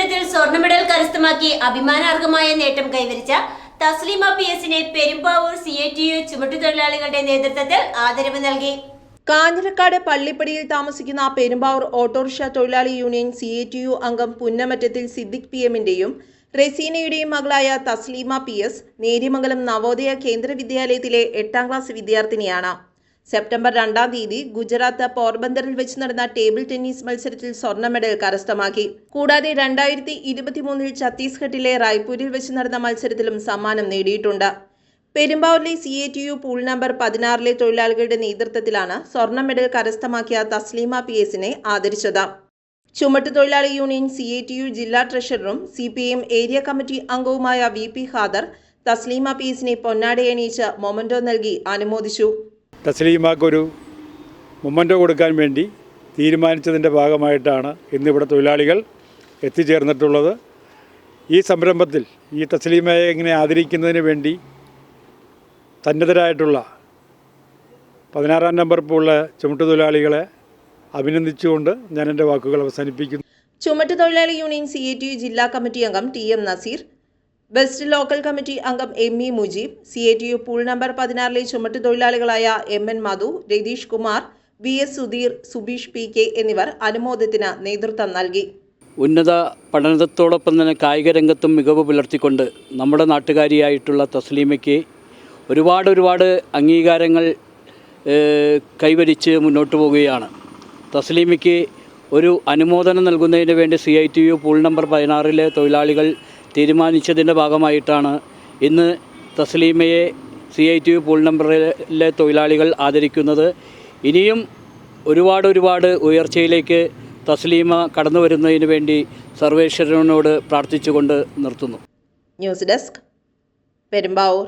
മത്സരത്തിൽ സ്വർണ മെഡൽ കരസ്ഥമാക്കി അഭിമാനാർഹമായ നേട്ടം കൈവരിച്ച തസ്ലീമ പി എസിനെ Perumbavoor C I T U ചുമട്ടുതൊഴിലാളികളുടെ നേതൃത്വത്തിൽ ആദരവ് നൽകി. കാഞ്ഞിരക്കാട് പള്ളിപ്പടിയിൽ താമസിക്കുന്ന പെരുമ്പാവൂർ ഓട്ടോറിക്ഷ തൊഴിലാളി union C A T U അംഗം പുന്നമറ്റത്തിൽ സിദ്ദിഖ് പി എമ്മിന്റെയും റെസീനയുടെയും മകളായ തസ്ലീമ പി എസ് നേര്യമംഗലം നവോദയ കേന്ദ്ര വിദ്യാലയത്തിലെ എട്ടാം ക്ലാസ് വിദ്യാർത്ഥിനിയാണ്. സെപ്റ്റംബർ രണ്ടാം തീയതി ഗുജറാത്ത് പോർബന്ദറിൽ വെച്ച് നടന്ന ടേബിൾ ടെന്നീസ് മത്സരത്തിൽ സ്വർണ മെഡൽ കരസ്ഥമാക്കി. കൂടാതെ രണ്ടായിരത്തി ഇരുപത്തിമൂന്നിൽ ഛത്തീസ്ഗഡിലെ റായ്പൂരിൽ വെച്ച് നടന്ന മത്സരത്തിലും സമ്മാനം നേടിയിട്ടുണ്ട്. പെരുമ്പാവൂരിലെ C A T U pool number പതിനാറിലെ തൊഴിലാളികളുടെ നേതൃത്വത്തിലാണ് സ്വർണ മെഡൽ കരസ്ഥമാക്കിയ തസ്ലീമ പി എസിനെ ആദരിച്ചത്. ചുമട്ടുതൊഴിലാളി union C A T U ജില്ലാ ട്രഷററും C P M area committee അംഗവുമായ V P Khader Thasleema P എസിനെ പൊന്നാടയണിയിച്ച് മൊമന്റോ നൽകി അനുമോദിച്ചു. തസ്ലീമാക്കൊരു മൊമ്മന്റോ കൊടുക്കാൻ വേണ്ടി തീരുമാനിച്ചതിന്റെ ഭാഗമായിട്ടാണ് ഇന്നിവിടെ തൊഴിലാളികൾ എത്തിച്ചേർന്നിട്ടുള്ളത്. ഈ സംരംഭത്തിൽ ഈ തസ്ലീമയെ ഇങ്ങനെ ആദരിക്കുന്നതിന് വേണ്ടി തന്നതരായിട്ടുള്ള പതിനാറാം നമ്പർ പൂള്ള ചുമട്ടുതൊഴിലാളികളെ അഭിനന്ദിച്ചുകൊണ്ട് ഞാൻ എന്റെ വാക്കുകൾ അവസാനിപ്പിക്കുന്നു. ചുമട്ടുതൊഴിലാളി union C A T U ജില്ലാ കമ്മിറ്റി അംഗം T M Naseer best local committee അംഗം M E Mujeeb C A T U pool number പതിനാറിലെ ചുമട്ടുതൊഴിലാളികളായ M N Madhu Ratheesh Kumar V S Sudheer Subeesh P K എന്നിവർ അനുമോദത്തിന് നേതൃത്വം നൽകി. ഉന്നത പഠനത്തോടൊപ്പം തന്നെ കായിക രംഗത്തും മികവ് പുലർത്തിക്കൊണ്ട് നമ്മുടെ നാട്ടുകാരിയായിട്ടുള്ള തസ്ലീമയ്ക്ക് ഒരുപാട് ഒരുപാട് അംഗീകാരങ്ങൾ കൈവരിച്ച് മുന്നോട്ട് പോവുകയാണ്. തസ്ലീമയ്ക്ക് ഒരു അനുമോദനം നൽകുന്നതിന് വേണ്ടി C I T U pool number പതിനാറിലെ തൊഴിലാളികൾ തീരുമാനിച്ചതിന്റെ ഭാഗമായിട്ടാണ് ഇന്ന് തസ്ലീമയെ C I T U pool നമ്പറിലെ തൊഴിലാളികൾ ആദരിക്കുന്നത്. ഇനിയും ഒരുപാട് ഒരുപാട് ഉയർച്ചയിലേക്ക് തസ്ലീമ കടന്നു വരുന്നതിന് വേണ്ടി സർവേശ്വരനോട് പ്രാർത്ഥിച്ചുകൊണ്ട് നിർത്തുന്നു. News desk Perumbavoor.